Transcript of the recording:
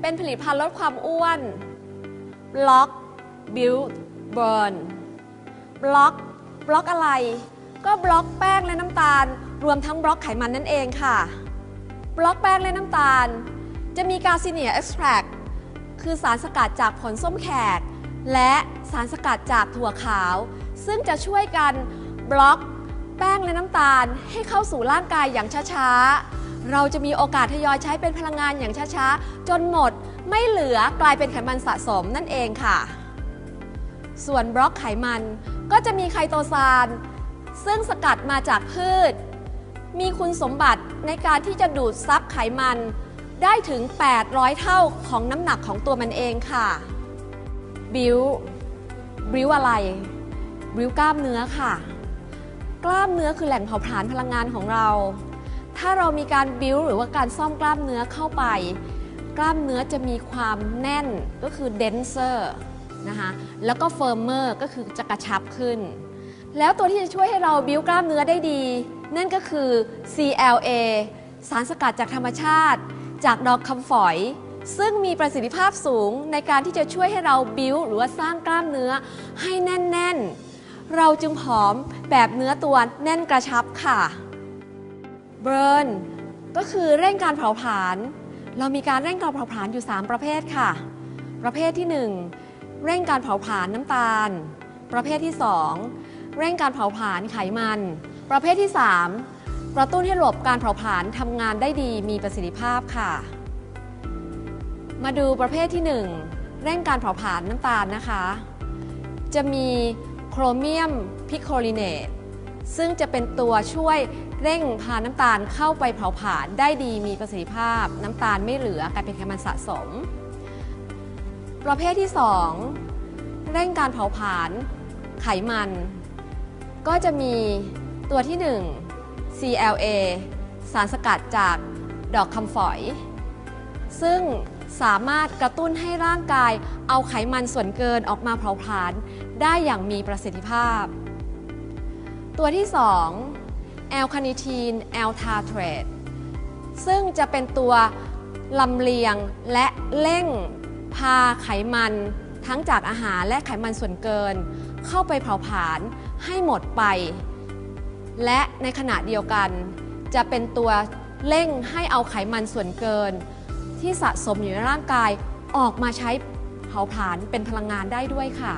เป็นผลิตภัณฑ์ลดความอ้วน block build burn บล็อกบล็อกอะไร ก็บล็อกแป้งและน้ำตาล รวมทั้งบล็อกไขมันนั่นเองค่ะ บล็อกแป้งและน้ำตาล จะมีกาซิเนียเอ็กซ์แทรคือสารสกัดจากผลส้มแขก และสารสกัดจากถั่วขาว ซึ่งจะช่วยกันบล็อกแป้งและน้ำตาลให้เข้าสู่ร่างกายอย่างช้าๆ เราจะมีโอกาสทยอยใช้เป็นพลังงานอย่างช้าๆ จนหมดไม่เหลือกลายเป็นไขมันสะสมนั่นเองค่ะ ส่วนบล็อกไขมันก็จะมีไคโตซานซึ่งสกัดมาจากพืช มีคุณสมบัติในการที่จะดูดซับไขมันได้ถึง 800 เท่าของน้ำหนักของตัวมันเองค่ะ บิวบิวอะไรบิวกล้ามเนื้อค่ะ กล้ามเนื้อคือแหล่งเผาผลาญพลังงานของเรา ถ้าเรามีการบิ้วหรือว่าการซ่อมกล้ามเนื้อเข้าไป กล้ามเนื้อจะมีความแน่นก็คือ denser นะคะแล้วก็ firmer ก็คือจะกระชับขึ้น แล้วตัวที่จะช่วยให้เราบิ้วกล้ามเนื้อได้ดี นั่นก็คือ CLA สารสกัดจากธรรมชาติ จากดอกคำฝอย ซึ่งมีประสิทธิภาพสูงในการที่จะช่วยให้เราบิ้วหรือว่าสร้างกล้ามเนื้อให้แน่น ๆ เราจึงผอมแบบเนื้อตัวแน่นกระชับค่ะ เบิร์นก็คือเร่งการเผาผลาญเรามีการเร่งการเผาผลาญอยู่ 3 ประเภทค่ะ ประเภทที่ 1 เร่งการเผาผลาญน้ำตาล ประเภทที่ 2 เร่งการเผาผลาญไขมัน ประเภทที่ 3 กระตุ้นให้ระบบการเผาผลาญทำงานได้ดีมีประสิทธิภาพค่ะ มาดูประเภทที่ 1 เร่งการเผาผลาญน้ำตาลนะคะ จะมีโครเมียมพิโคลิเนต ซึ่งจะเป็นตัวช่วยเร่งพาน้ำตาลเข้าไปเผาผลาญได้ดีมีประสิทธิภาพ น้ำตาลไม่เหลือกลายเป็นไขมันสะสม ประเภทที่ 2 เร่งการเผาผลาญไขมัน ก็จะมีตัวที่ 1 CLA สารสกัดจากดอกคำฝอย ซึ่งสามารถกระตุ้นให้ร่างกายเอาไขมันส่วนเกินออกมาเผาผลาญได้อย่างมีประสิทธิภาพ ตัวที่ 2 แอลคาเนทีนแอลทาเทรตซึ่งจะเป็นตัวลำเลียงและเร่งพาไขมันทั้งจากอาหารและไขมันส่วนเกิน เข้าไปเผาผลาญให้หมดไป และในขณะเดียวกัน จะเป็นตัวเร่งให้เอาไขมันส่วนเกิน ที่สะสมอยู่ในร่างกายออกมาใช้เผาผลาญเป็นพลังงานได้ด้วยค่ะ